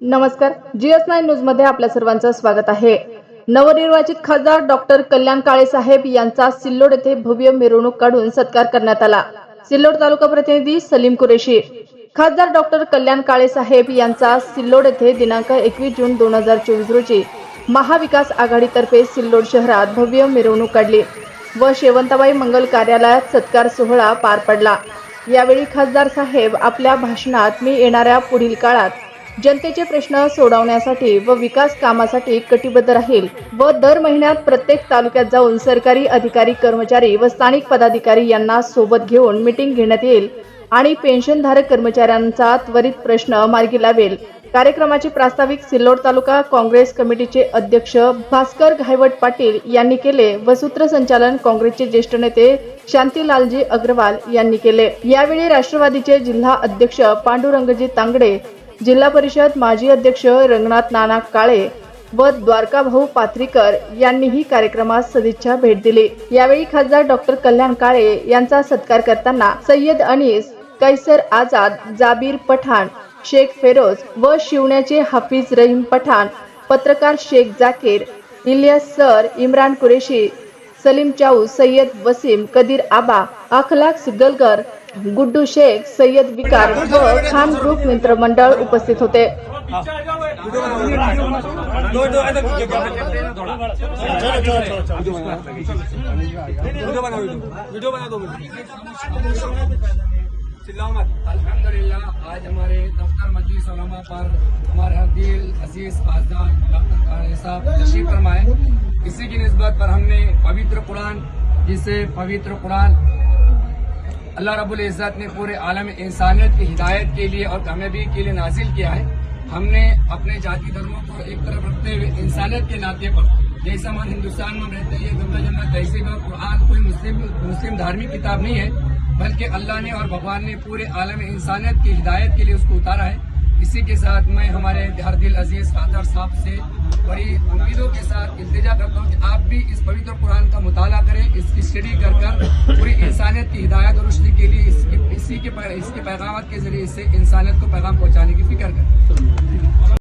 नमस्कार. GS nine न्यूजमध्ये आपल्या सर्वांचं स्वागत आहे. नवनिर्वाचित खासदार डॉक्टर कल्याण काळे साहेब यांचा सिल्लोड येथे भव्य मिरवणूक काढून सत्कार करण्यात आला. सिल्लोड तालुका प्रतिनिधी सलीम कुरेशी. खासदार डॉक्टर कल्याण काळे साहेब यांचा सिल्लोड येथे दिनांक एकवीस जून दोन हजार चोवीस रोजी महाविकास आघाडीतर्फे सिल्लोड शहरात भव्य मिरवणूक काढली व शेवंताबाई मंगल कार्यालयात सत्कार सोहळा पार पडला. यावेळी खासदार साहेब आपल्या भाषणात मी येणाऱ्या पुढील काळात जनतेचे प्रश्न सोडवण्यासाठी व विकास कामासाठी कटिबद्ध राहील व दर महिन्यात प्रत्येक तालुक्यात जाऊन सरकारी अधिकारी कर्मचारी व स्थानिक पदाधिकारी यांना सोबत घेऊन मिटिंग घेण्यात येईल आणि पेन्शनधारक कर्मचाऱ्यांचा त्वरित प्रश्न मार्गी लावेल. कार्यक्रमाचे प्रास्ताविक सिल्लोड तालुका काँग्रेस कमिटीचे अध्यक्ष भास्कर घायवट पाटील यांनी केले व सूत्रसंचालन काँग्रेसचे ज्येष्ठ नेते शांतीलालजी अग्रवाल यांनी केले. यावेळी राष्ट्रवादीचे जिल्हा अध्यक्ष पांडुरंगजी तांगडे जिल्हा परिषद माजी अध्यक्ष रंगनाथ नाना काळे व द्वारकाभाऊ पाथरीकर यांनीही कार्यक्रमास सदिच्छा भेट दिली. यावेळी खासदार डॉक्टर कल्याण काळे यांचा सत्कार करताना सय्यद अनीस कैसर आझाद जाबीर पठाण शेख फेरोज व शिवण्याचे हाफिज रहीम पठाण पत्रकार शेख जाकीर इलियास सर इम्रान कुरेशी सलीम चाऊ सय्यद वसीम कदीर आबा अखलाक सिग्गलकर गुड्डू शेख सय्यद विकार व खान ग्रुप मित्र मंडळ उपस्थित होते. दो आज हमारे दफ्तर मस्जिद सलामा पर हमारे हदील अज़ीज़ खासदार डॉक्टर काले साहब तशरीफ़ फरमाए। इसी की नस्बत पर हमने पवित्र कुरान, जिसे पवित्र कुरान अल्लाह रब्बुल इज़्ज़त ने पूरे आलम इंसानियत की हिदायत के लिए और कामयाबी के लिए नाजिल किया है। हमने अपने जाति धर्मों को एक तरफ़ रखते हुए इंसानियत के नाते पर, जैसे हम हिंदुस्तान में रहते हैं गंगा जन्नत तहसीब और कुरान, कोई मुस्लिम मुस्लिम धार्मिक किताब नहीं है। बल्कि अल्लाह ने और भगवान ने पूरे आलम इंसानियत की हिदायत के लिए उसको उतारा है। इसी के साथ मैं हमारे हर दिल अज़ीज़ खादर साहब से बड़ी उम्मीदों के साथ इल्तिजा करता हूँ कि आप भी इस पवित्र कुरान का मुताला करें, इसकी स्टडी कर कर पूरी इंसानियत की हिदायत और रुश्दी के लिए इसकी, इसी के इसके पैगाम के ज़रिए इससे इंसानियत को पैगाम पहुँचाने की फ़िक्र करें।